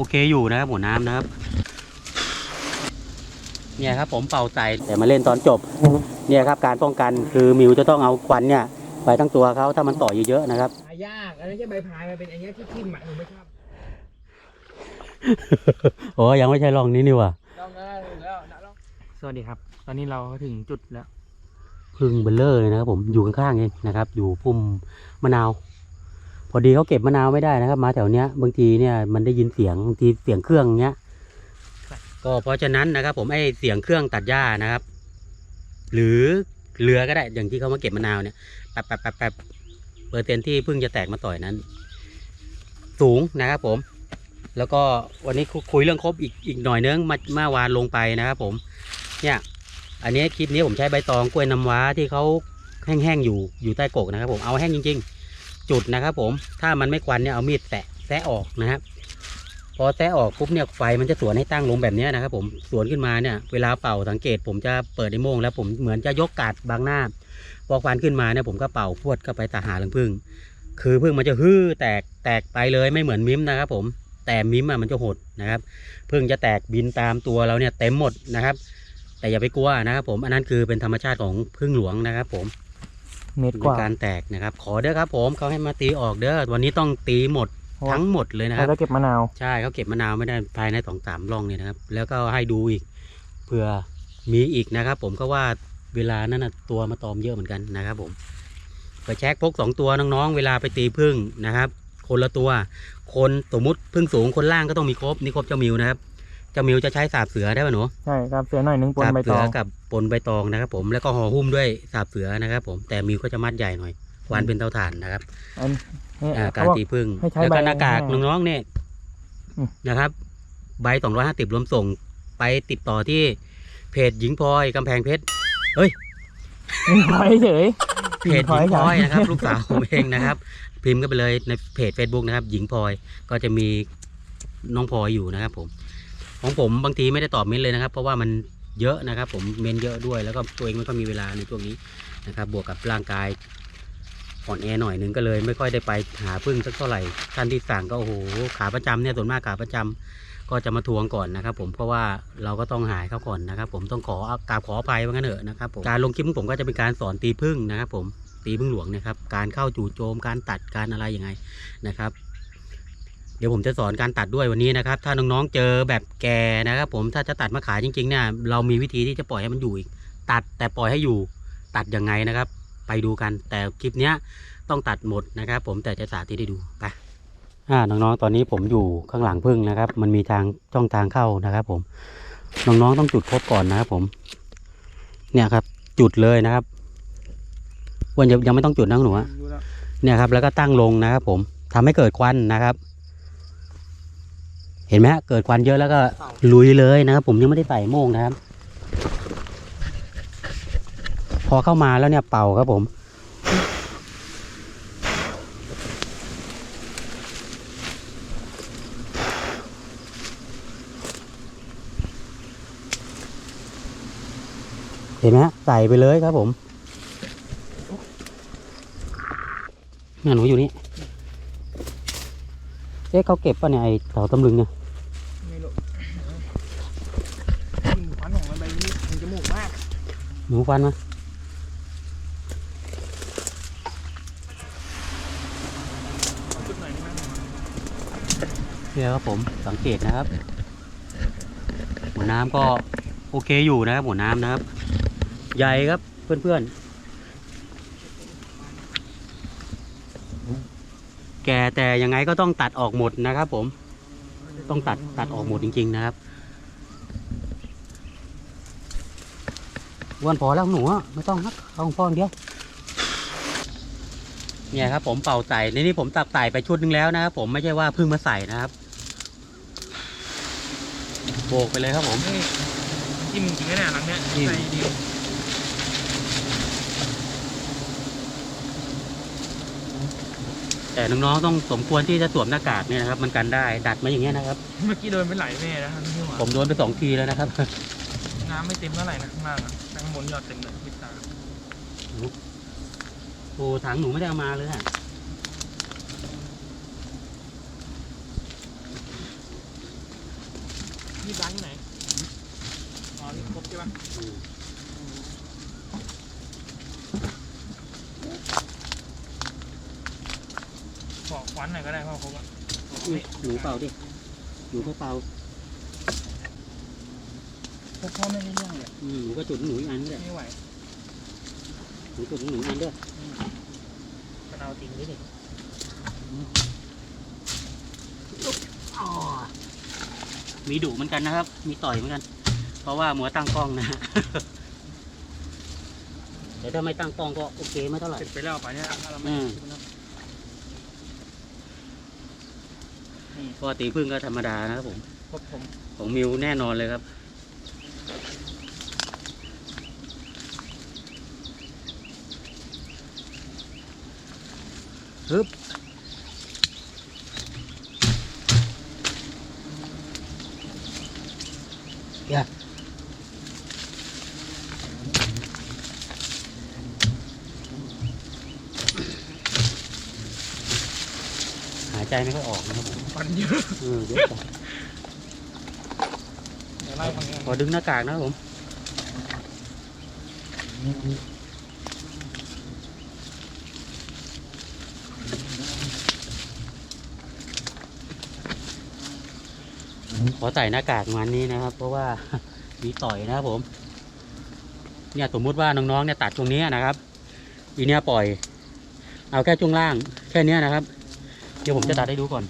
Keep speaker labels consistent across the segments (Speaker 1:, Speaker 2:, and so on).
Speaker 1: โอเคอยู่นะครับหัวน้ำนะครับ เนี่ยครับผมเป่าใส่แต่มาเล่นตอนจบ เนี่ยครับการป้องกันคือมิวจะต้องเอาควันเนี่ยไปทั้งตัวเขาถ้ามันต่อเยอะๆนะครับ
Speaker 2: หายากอันนั้นใช่ใบพายมันเป็นอันเนี้ยที่ทิ่มอะหนูไม่ชอบ
Speaker 1: โอ้ยังไม่ใช่ลองนี้นี่หว่ะ
Speaker 2: ลองนะถึงแล้วนะลองสวัสดีครับ ตอนนี้เราก็ถึงจุดแล้ว
Speaker 1: พึ่งเบลเลอร์เลยนะครับผมอยู่ข้างๆเองนะครับ อยู่พุ่มมะนาว พอดีเขาเก็บมะนาวไม่ได้นะครับ มาแถวเนี้ยบางทีเนี่ยมันได้ยินเสียงบางทีเสียงเครื่องเงี้ยก็เพราะฉะนั้นนะครับ ผมไอเสียงเครื่องตัดหญ้านะครับ หรือเรือก็ได้อย่างที่เขามาเก็บมะนาวเนี่ยแป๊บแป๊บแป๊บแป๊บเปอร์เซ็นที่เพิ่งจะแตกมาต่อยนั้น สูงนะครับผม แล้วก็วันนี้คุคุยเรื่องครบอีกอีกหน่อยนึงมาเมื่อวานลงไปนะครับ ผม เนี่ย อันนี้คลิปนี้ผมใช้ใบตองกล้วยน้ำว้าที่เขาแห้งๆอยู่อยู่ใต้กกนะครับ ผมเอาแห้งจริง ๆ จุดนะครับ ผม ถ้ามันไม่ควันเนี่ยเอามีดแตะแซะออกนะครับพอแซะออกปุ๊บเนี่ยไฟมันจะสวนให้ตั้งลงแบบนี้นะครับ ผมสวนขึ้นมาเนี่ย เวลาเป่าสังเกต ผมจะเปิดในโม่งแล้วผมเหมือนจะยกกาดบางหน้า พอควันขึ้นมาเนี่ยผมก็เป่าพวดเข้าไปตาหาลังพึ่งคือพึ่งมันจะฮือแตกแตกไปเลยไม่เหมือนมิมนะครับ ผมแต่มิมอะมันจะหดนะครับพึ่งจะแตกบินตามตัวเราเนี่ยเต็มหมดนะครับ แต่อย่าไปกลัวนะครับ ผมอันนั้นคือเป็นธรรมชาติของพึ่งหลวงนะครับ ผม
Speaker 2: เม็ดก
Speaker 1: เป็น
Speaker 2: ว่า
Speaker 1: การแตกนะครับ ขอเด้อครับ ผมเขาให้มาตีออกเด้อวันนี้ต้องตีหมดทั้งหมดเลยนะค
Speaker 2: เรา
Speaker 1: รับ
Speaker 2: จะเก็บมะนาว
Speaker 1: ใช่เขาเก็บมะนาวไม่ได้ภายในสองสามร่องเนี่ยนะครับ แล้วก็ให้ดูอีกเผื่อมีอีกนะครับ ผมก็ว่าเวลานั้นนะตัวมาตอมเยอะเหมือนกันนะครับ ผมไปแช็คพกสองตัวน้องๆ เวลาไปตีพึ่งนะครับ คนละตัว คนสมมติพึ่งสูงคนล่างก็ต้องมีครบนี่ครบเจ้ามิวนะครับ เจ้ามิวจะใช้สาบเสือได้ป่ะหนู
Speaker 2: ใช่ครับเสือหน่อยนึงปน
Speaker 1: สาบ
Speaker 2: ใบ
Speaker 1: เสื
Speaker 2: ต
Speaker 1: อ
Speaker 2: อง
Speaker 1: กับปนใบตองนะครับ ผมแล้วก็ห่อหุ้มด้วยสาบเสือนะครับ ผมแต่มิวก็จะมัดใหญ่หน่อยควันเป็นเตาถ่านนะครับ
Speaker 2: อันนี้
Speaker 1: อ่า
Speaker 2: เขา
Speaker 1: การ
Speaker 2: บอก
Speaker 1: ตีพึ่ง
Speaker 2: ให้ใช้
Speaker 1: แล้วก็
Speaker 2: ใบ
Speaker 1: หน้ากาก
Speaker 2: แห้ง
Speaker 1: น้องๆเนี่ย
Speaker 2: อืม
Speaker 1: นะครับ ใบสองร้อยห้าสิบรวมส่งไปติดต่อที่เพจหญิงพลอยกำแพงเพชร
Speaker 2: มีพอยเฉย
Speaker 1: เพจหญิงพลอยนะครับ ลูกสาวผมเองนะครับ พิมพ์ก็ไปเลยในเพจ Facebook นะครับ หญิงพลอยก็จะมีน้องพลอยอยู่นะครับ ผม ของผมบางทีไม่ได้ตอบเม้นเลยนะครับ เพราะว่ามันเยอะนะครับ ผมเม้นเยอะด้วย แล้วก็ตัวเองไม่ค่อยมีเวลาในช่วงนี้นะครับ บวกกับร่างกายอ่อนแอหน่อยหนึงก็เลย ไม่ค่อยได้ไปหาพึ่งสักเท่าไหร่ท่านที่สั่งก็โอ้โหขาประจำเนี่ยส่วนมากขาประจำก็จะมาทวงก่อนนะครับ ผมเพราะว่าเราก็ต้องหายเขาก่อนนะครับ ผมต้องขอกราบขออภัยว่างั้นเถอะนะครับผมการลงคลิปของผมก็จะเป็นการสอนตีพึ่งนะครับ ผมตีพึ่งหลวงนะครับ การเข้าจู่โจมการตัดการอะไรยังไงนะครับ เดี๋ยวผมจะสอนการตัดด้วยวันนี้นะครับ ถ้าน้องๆเจอแบบแก่นะครับ ผมถ้าจะตัดมาขายจริงๆเนี่ยเรามีวิธีที่จะปล่อยให้มันอยู่อีก ตัดแต่ปล่อยให้อยู่ตัดยังไงนะครับ ไปดูกัน แต่คลิปเนี้ยต้องตัดหมดนะครับ ผมแต่จะสาธิตให้ดูไปอ่าน้องๆตอนนี้ผมอยู่ข้างหลังพึ่งนะครับ มันมีทางช่องทางเข้านะครับ ผมน้องๆต้องจุดครบก่อนนะครับผม เนี่ยครับ จุดเลยนะครับวันยังยังไม่ต้องจุดนะคุณหนูเนี่ยครับ แล้วก็ตั้งลงนะครับ ผมทำให้เกิดควันนะครับ เห็นไหมฮะเกิดควันเยอะแล้วก็ลุยเลยนะครับ ผมยังไม่ได้ใส่โม่งนะครับ พอเข้ามาแล้วเนี่ยเป่าครับผมเห็นไหมใส่ไปเลยครับผมเนี่ยหนูอยู่นี่ เอ๊ะเขาเก็บป่ะเนี่ยไอเสาตำลึงเนี่ย
Speaker 2: ไม่รู้กลิ่นควันของมันใบนี้มันจมูกมาก
Speaker 1: หนูฟันมา
Speaker 2: เอาจุดหน่อยไหม
Speaker 1: เนี่ยครับผมสังเกตนะครับ หัวน้ำก็โอเคอยู่นะครับ หัวน้ำนะครับ ใหญ่ครับเพื่อนๆ แก่แต่ยังไงก็ต้องตัดออกหมดนะครับผม ต้องตัดตัดออกหมดจริง ๆ นะครับ วันพอแล้วหนูอะไม่ต้องครับเอาของพ่ออย่างเดียวเนี่ยครับ ผมเป่าใส่ในนี้ผมตักใส่ไปชุดหนึงแล้วนะครับผมไม่ใช่ว่าเพิ่งมาใส่นะครับโบกไปเลยครับผม
Speaker 2: เฮ้ยจิ้มจริงๆนะเนี่ยหลังเนี้ย
Speaker 1: จิ้ม
Speaker 2: ใส่ดี
Speaker 1: แต่น้องๆต้องสมควรที่จะสวมหน้ากากเนี่ยนะครับ มันกันได้ดัดมาอย่างเงี้ยนะครับ
Speaker 2: เมื่อกี้โดนไปไหลแม่นะครับที่หัว
Speaker 1: ผมโดนไปสองทีแล้วนะครับ
Speaker 2: น้ำไม่เต็มเท่าไหร่นะข้างล่างอะแต่ข้างบนยอดเต็มเลยปิดตา
Speaker 1: โอ้ถังหนูไม่ได้เอามาเลยอะ
Speaker 2: ที่ร้านที่ไหนอ๋อนี่ครบใช่ปะขอควันหน่อยก็ได้พ่อครบอะ
Speaker 1: อุ๊ยหนูเป่าดิหนูก็เป่า
Speaker 2: พวกพ่อไม่ได้เรื่องเลย
Speaker 1: อืมหนูก็จุดหนูอีกอันด้วย
Speaker 2: ไม่ไหว
Speaker 1: หนูจุดหนูอีกอันด้วย
Speaker 2: มันเอาจริงด้วยดิ
Speaker 1: อ๋อมีดุเหมือนกันนะครับ มีต่อยเหมือนกัน เพราะว่ามัวตั้งกล้องนะฮะแต่ถ้าไม่ตั้งกล้องก็โอเคไม่เท่าไหร่
Speaker 2: เสร็จไปแล้วป่ะเนี่ยถ้าเราไม่
Speaker 1: อืมเพราะว่าตีพึ่งก็ธรรมดานะครับผม
Speaker 2: ครบผม
Speaker 1: ของมิวแน่นอนเลยครับ ฮึบอย่าหายใจไม่ค่อยออกนะครับผม
Speaker 2: ฟันเยอะ
Speaker 1: เออเยอะไป
Speaker 2: เดี๋ยวไล่ฟังนี้
Speaker 1: ขอดึงหน้ากากนะครับผม ขอใส่หน้ากากมันนี้นะครับ เพราะว่ามีต่อยนะครับผม เนี่ยสมมุติว่าน้องๆเนี่ยตัดตรงนี้นะครับอีเนี่ยปล่อย เอาแค่ช่วงล่าง แค่นี้นะครับ เดี๋ยวผมจะตัดให้ดูก่อน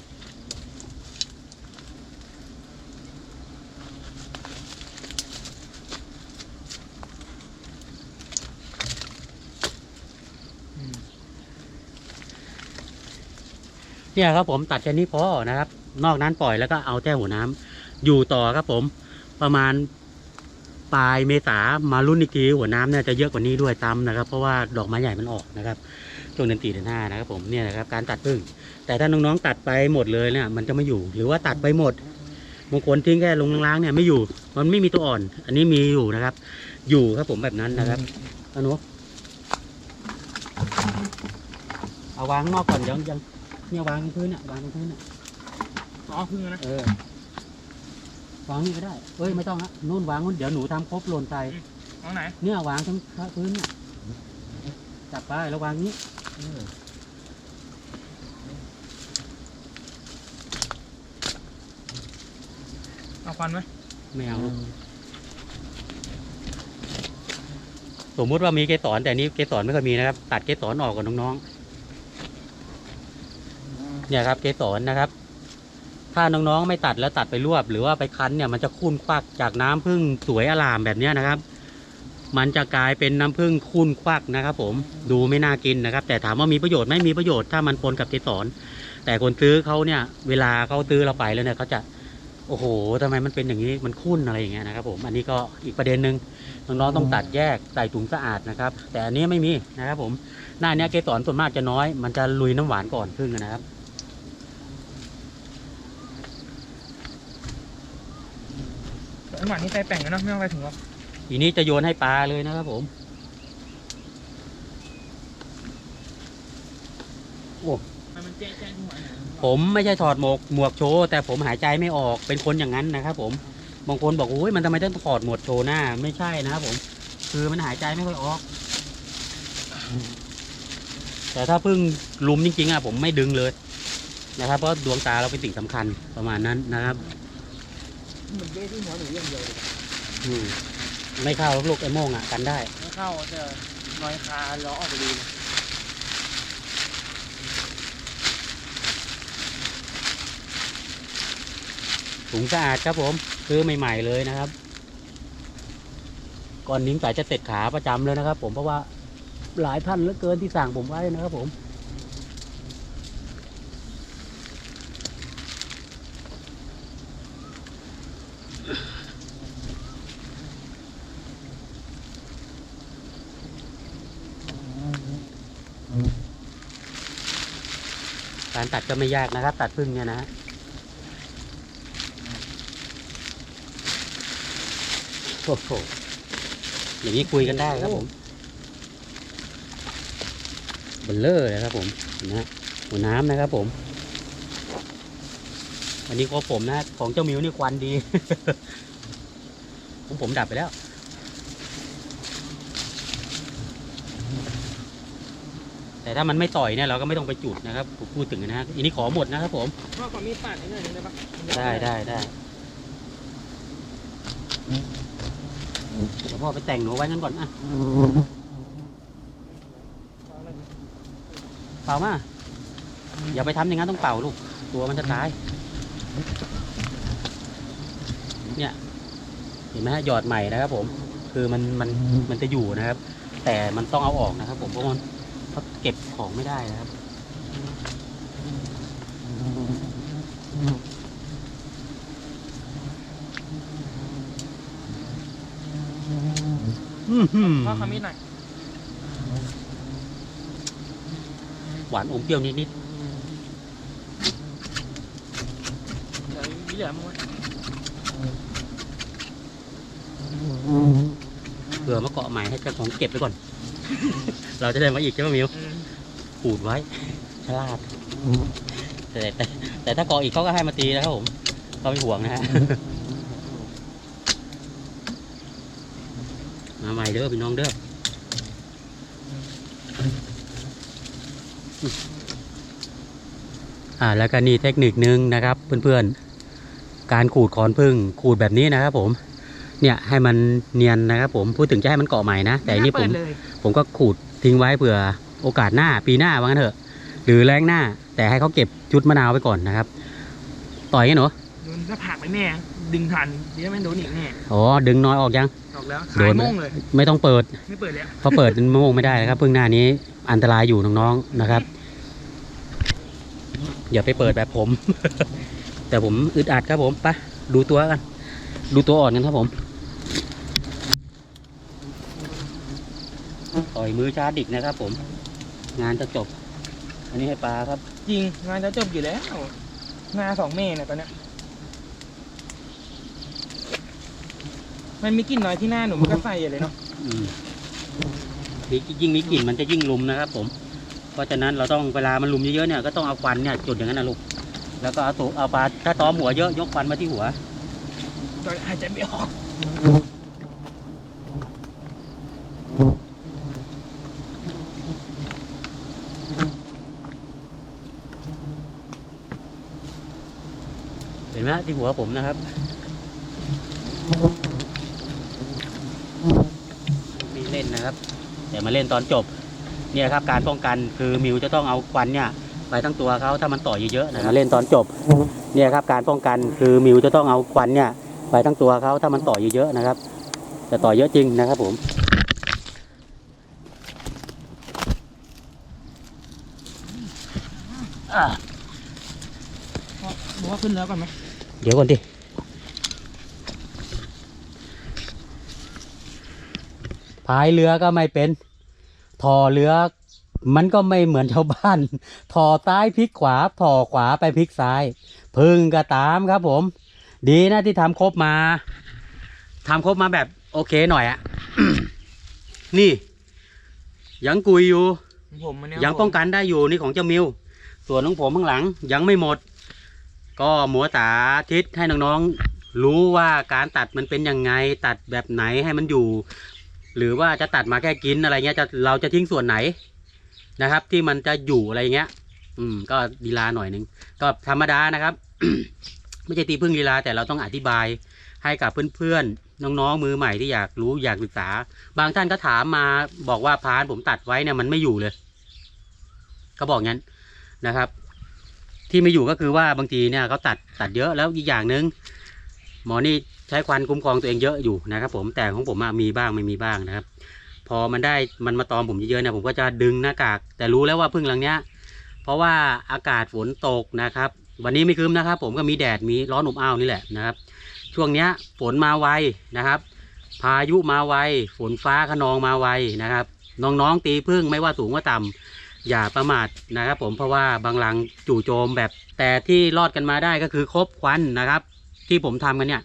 Speaker 1: เนี่ยครับผมตัดแค่นี้พอนะครับ นอกนั้นปล่อยแล้วก็เอาแค่หัวน้ำ อยู่ต่อครับผม ประมาณปลายเมษามารุ่นอีกทีหัวน้ำเนี่ยจะเยอะกว่านี้ด้วยตามนะครับ เพราะว่าดอกไม้ใหญ่มันออกนะครับช่วงเดือนสี่เดือนห้านะครับผมเนี่ยนะครับการตัดพึ่ง แต่ถ้าน้องๆตัดไปหมดเลยเนี่ยมันจะไม่อยู่ หรือว่าตัดไปหมดบางคนทิ้งแค่ลงล้างๆเนี่ยไม่อยู่ มันไม่มีตัวอ่อน อันนี้มีอยู่นะครับ อยู่ครับผมแบบนั้นนะครับอนุเอาวางข้างนอกก่อนยังยังเนี่ยวางบนพื้นเนี่ยวางบนพื้นเนี่ย
Speaker 2: อ๋อพึ่งนะ
Speaker 1: เออ วางนี่ก็ได้ เอ้ยไม่ต้องละนู่นวางนู่นเดี๋ยวหนูทำครบหล่นใส่
Speaker 2: น้องไหน
Speaker 1: เนี่ยวางทั้งพื้นเนี่ยจับไปแล้ววางนี้เออ
Speaker 2: เอาควันไหม
Speaker 1: ไม่เอาสมมุติว่ามีเกสรแต่นี้เกสรไม่ค่อยมีนะครับ ตัดเกสรออกกับน้องๆเนี่ยครับเกสรนะครับ ถ้าน้องๆไม่ตัดแล้วตัดไปรวบ หรือว่าไปคั้นเนี่ยมันจะคุ้นควักจากน้ำผึ้งสวยอลามแบบนี้นะครับ มันจะกลายเป็นน้ำผึ้งคุ้นควักนะครับ ผมดูไม่น่ากินนะครับ แต่ถามว่ามีประโยชน์ไหมมีประโยชน์ถ้ามันปนกับเกสรแต่คนซื้อเขาเนี่ย เวลาเขาซื้อเราไปแล้วเนี่ยเขาจะโอ้โหทำไมมันเป็นอย่างนี้มันคุ้นอะไรอย่างเงี้ยนะครับ ผมอันนี้ก็อีกประเด็นหนึ่งน้องๆต้องตัดแยกใส่ถุงสะอาดนะครับ แต่อันนี้ไม่มีนะครับ ผมหน้าเนี้ยเกสรส่วนมากจะน้อย มันจะลุยน้ำหวานก่อนพึ่งนะครับ
Speaker 2: ไอ้หมานี่ใส่แป้งกันเนาะไม่ต้องไปถึงหรอก
Speaker 1: ทีนี้จะโยนให้ปลาเลยนะครับผม
Speaker 2: มันแจ๊ะแจ๊ะที่หัวเนี่ย
Speaker 1: ผมไม่ใช่ถอดหมวกหมวกโชว์แต่ผมหายใจไม่ออกเป็นคนอย่างนั้นนะครับผมบางคนบอกโอ้ยมันทำไมต้องถอดหมวกโชว์หน้า ไม่ใช่นะครับผม คือมันหายใจไม่ค่อยออก แต่ถ้าเพิ่งลุมจริงๆอะผมไม่ดึงเลยนะครับ เพราะดวงตาเราเป็นสิ่งสำคัญประมาณนั้นนะครับ
Speaker 2: มันแจ๊ะที่หัวหนูอย่างเดียวเลย
Speaker 1: อืมไม่เข้าลูกไอ้โม่งอะกันได้
Speaker 2: ไม่เข้าจะลอยคาล้อออกไปดีเลย
Speaker 1: ถุงสะอาดครับผมซื้อใหม่ๆเลยนะครับ ก่อนนิ้งสายจะเสร็จขาประจำเลยนะครับ ผมเพราะว่าหลายพันเหลือเกินที่สั่งผมไว้นะครับผม การตัดก็ไม่ยากนะครับ ตัดพึ่งเนี่ยนะฮะโอ้โหอย่างนี้คุยกันได้ครับผมเบลเลอร์เลยครับผมห็นะหัวน้ำนะครับผมอันนี้ครบผมนะ ของเจ้ามิวนี่ควันดีของผมดับไปแล้ว แต่ถ้ามันไม่ต่อยเนี่ยเราก็ไม่ต้องไปจุดนะครับผมพูดถึงนะฮะอันนี้ขอหมดนะครับผม
Speaker 2: พ่อขอมีดปาดนิดหน่อยได้ปะ
Speaker 1: ได้ได้ได้เดี๋ยวพ่อไปแต่งหนูไว้งั้นก่อนอะเป่ามาอย่าไปทำอย่างนั้นต้องเป่าลูกตัวมันจะตาย เนี่ยเห็นไหมฮะหยอดใหม่นะครับผม คือมันมันมันจะอยู่นะครับ แต่มันต้องเอาออกนะครับผมเพราะมัน เขาเก็บของไม่ได้นะครับอื้อหือ
Speaker 2: พ่อขอมีดหน่อย
Speaker 1: หวานอมเปรี้ยวนิด
Speaker 2: เดี๋ยวมีเหลือมั้งวะ
Speaker 1: ๆเผื่อมาเกาะใหม่ให้เจ้าของเก็บไว้ก่อน เราจะได้มาอีกใช่ไหมมิว
Speaker 2: อืม
Speaker 1: ขูดไว้ฉลาดแต่แต่แต่ถ้าเกาะอีกเขาก็ให้มาตีนะครับผมก็ไม่ห่วงนะฮะมาใหม่เด้อพี่น้องเด้ออ่าแล้วก็นี่เทคนิคนึงนะครับ เพื่อนๆ การขูดขอนพึ่งขูดแบบนี้นะครับผม เนี่ยให้มันเนียนนะครับผมพูดถึงจะให้มันเกาะใหม่นะ แต่อันนี่ผม
Speaker 2: ไาเปิดเลย
Speaker 1: ผมก็ขูดทิ้งไว้เผื่อโอกาสหน้าปีหน้าว่างั้นเถอะ หรือแรงหน้า แต่ให้เขาเก็บชุดมะนาวไว้ก่อนนะครับ ต่อยกันเหรอ
Speaker 2: โดนหน้าผากไปแน่ดึงทันเดี๋ยวไม่โดนอีกแน่
Speaker 1: อ๋อดึงน้อยออกยัง
Speaker 2: ออกแล้ว
Speaker 1: โด
Speaker 2: ขาย
Speaker 1: นไหม
Speaker 2: โม่งเลย
Speaker 1: ไม่ต้องเปิด
Speaker 2: ไม่เปิดแล้ว
Speaker 1: เพราะเปิดมะม่วงไม่ได้นะครับพึ่งหน้านี้อันตรายอยู่น้องๆนะครับ อย่าไปเปิดแบบผม แต่ผมอึดอัดครับผมไปะดูตัวกันดูตัวอ่อนกันครับผมต่อย มือชาดิกนะครับ ผม งานจะจบ อันนี้ให้ปลาครับ
Speaker 2: จริงงานจะจบอยู่แล้วหน้าสองเมตรเนี่ยตอนเนี้ยมันมีกลิ่นน้อยที่หน้าหนูมันก็ใส่เลยเนาะ
Speaker 1: อืมมียิ่งมีกลิ่นมันจะยิ่งลุมนะครับ ผม เพราะฉะนั้นเราต้องเวลามันลุมเยอะๆเนี่ยก็ต้องเอาควันเนี่ยจุดอย่างนั้นนะลูกแล้วก็เอาตัวเอาปลาถ้าตอมหัวเยอะยกควันมาที่หัว
Speaker 2: ตอนหายใจไม่ออก
Speaker 1: เห็นไหมที่หัวผมนะครับ มีเล่นนะครับ แต่มาเล่นตอนจบ เนี่ยครับการป้องกันคือมิวจะต้องเอาควันเนี่ยไปทั้งตัวเขาถ้ามันต่อยเยอะๆนะมาเล่นตอนจบ เนี่ยครับการป้องกันคือมิวจะต้องเอาควันเนี่ยไปทั้งตัวเขาถ้ามันต่อยเยอะๆนะครับ แต่ต่อยเยอะจริงนะครับผม อ่า
Speaker 2: หนูว่าขึ้นแล้วก่อนไหม
Speaker 1: เดี๋ยวก่อนดิพายเรือก็ไม่เป็น ทอเรือมันก็ไม่เหมือนชาวบ้าน ทอซ้ายพลิกขวาทอขวาไปพลิกซ้าย พึ่งก็ตามครับผม ดีนะที่ทำครบมาทำครบมาแบบโอเคหน่อยอะนี่ ยังกุยอยู่
Speaker 2: ผมมันเนี่ย
Speaker 1: ยังป้องกันได้อยู่นี่ของเจ้ามิว ส่วนของผมข้างหลังยังไม่หมด ก็หมัวตาทิศให้น้องๆรู้ว่าการตัดมันเป็นยังไง ตัดแบบไหนให้มันอยู่ หรือว่าจะตัดมาแค่กินอะไรเงี้ยจะเราจะทิ้งส่วนไหนนะครับ ที่มันจะอยู่อะไรเงี้ย อืม ก็ลีลาหน่อยหนึ่งก็ธรรมดานะครับไม่ใช่ตีพึ่งลีลาแต่เราต้องอธิบายให้กับเพื่อนๆน้องๆมือใหม่ที่อยากรู้อยากศึกษา บางท่านก็ถามมาบอกว่าพานผมตัดไว้เนี่ยมันไม่อยู่เลย ก็บอกงั้น นะครับ ที่ไม่อยู่ก็คือว่าบางทีเนี่ยเขาตัดตัดเยอะแล้วอีกอย่างหนึ่งหมอนี่ใช้ควันคุ้มครองตัวเองเยอะอยู่นะครับผมแต่ของผมอะมีบ้างไม่มีบ้างนะครับ พอมันได้มันมาตอมผมเยอะๆเนี่ยผมก็จะดึงหน้ากาก แต่รู้แล้วว่าพึ่งหลังเนี้ย เพราะว่าอากาศฝนตกนะครับ วันนี้ไม่ครึ้มนะครับ ผมก็มีแดดมีร้อนอบอ้าวนี่แหละนะครับ ช่วงเนี้ยฝนมาไวนะครับ พายุมาไวฝนฟ้าขนองมาไวนะครับ น้องๆตีพึ่งไม่ว่าสูงว่าต่ำ อย่าประมาทนะครับ ผมเพราะว่าบางหลังจู่โจมแบบ แต่ที่รอดกันมาได้ก็คือครบควันนะครับ ที่ผมทำกันเนี่ย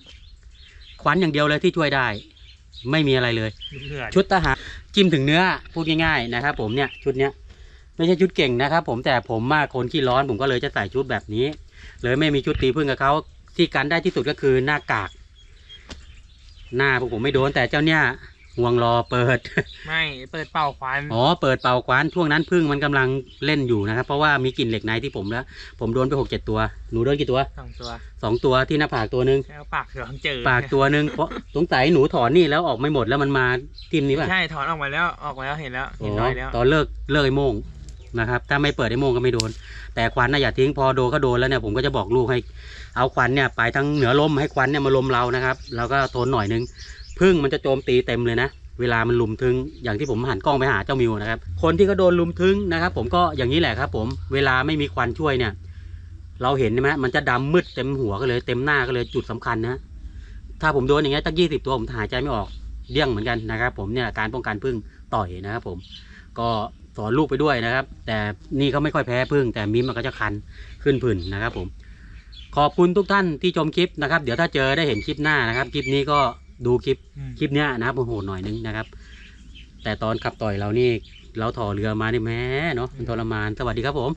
Speaker 1: ควันอย่างเดียวเลยที่ช่วยได้ ไม่มีอะไรเลย
Speaker 2: เหนื่อย
Speaker 1: ชุดทหารจิ้มถึงเนื้อพูดง่ายๆนะครับ ผมเนี่ยชุดเนี้ยไม่ใช่ชุดเก่งนะครับ ผมแต่ผมมากคนขี้ร้อนผมก็เลยจะใส่ชุดแบบนี้เลยไม่มีชุดตีพึ่งกับเขาที่กันได้ที่สุดก็คือหน้ากาก หน้าพวกผมไม่โดนแต่เจ้าเนี่ย ห่วงรอเปิด
Speaker 2: ไม่เปิดเป่าควัน
Speaker 1: อ๋อ เปิดเป่าคว้านช่วงนั้นพึ่งมันกำลังเล่นอยู่นะครับ เพราะว่ามีกลิ่นเหล็กในที่ผมแล้ว ผมโดนไปหกเจ็ดตัว หนูโดนกี่ตัว
Speaker 2: สองตัว
Speaker 1: สองตัวที่หน้าผากตัวหนึ่ง
Speaker 2: แล้วปากเหลืองเจอ
Speaker 1: ปากตัวหนึ่งเพราะสงสัยหนูถอนนี่แล้วออกไม่หมดแล้วมันมาทิมนี้ป่ะ
Speaker 2: ใช่ถอนออกมาแล้วออกมาแล้วเห็นแล้วเห็นรอยแล้ว
Speaker 1: ตอนเลิกเลิกไอ้โม่งนะครับ ถ้าไม่เปิดไอ้โม่งก็ไม่โดน แต่ควันน่ะอย่าทิ้งพอโดนก็โดนแล้วเนี่ยผมก็จะบอกลูกให้ เอาควันเนี่ยไปทั้งเหนือลมให้ควันเนี่ยมาลมเรานะครับ แล้วก็ทนหน่อยนึง พึ่งมันจะโจมตีเต็มเลยนะ เวลามันลุมทึงอย่างที่ผมหันกล้องไปหาเจ้ามิวนะครับ คนที่ก็โดนลุมทึงนะครับ ผมก็อย่างนี้แหละครับ ผมเวลาไม่มีควันช่วยเนี่ย เราเห็นไหมมันจะดำมืดเต็มหัวก็เลยเต็มหน้าก็เลยจุดสำคัญนะถ้าผมโดนอย่างเงี้ยตั้งยี่สิบตัวผมหายใจไม่ออกเดี้ยงเหมือนกันนะครับ ผมเนี่ยการป้องกันพึ่งต่อยนะครับ ผมก็สอนลูกไปด้วยนะครับ แต่นี่เขาไม่ค่อยแพ้พึ่ง แต่มิ้มมันก็จะคันขึ้นผื่นนะครับ ผม ขอบคุณทุกท่านที่ชมคลิปนะครับ เดี๋ยวถ้าเจอได้เห็นคลิปหน้านะครับ คลิปนี้ก็ ดูคลิป
Speaker 2: อืม
Speaker 1: คลิปเนี้ยนะครับโหดหน่อยนึงนะครับ แต่ตอนขับต่อยเรานี่ เราถอเรือมานี่แม้เนาะมันทรมานสวัสดีครับผม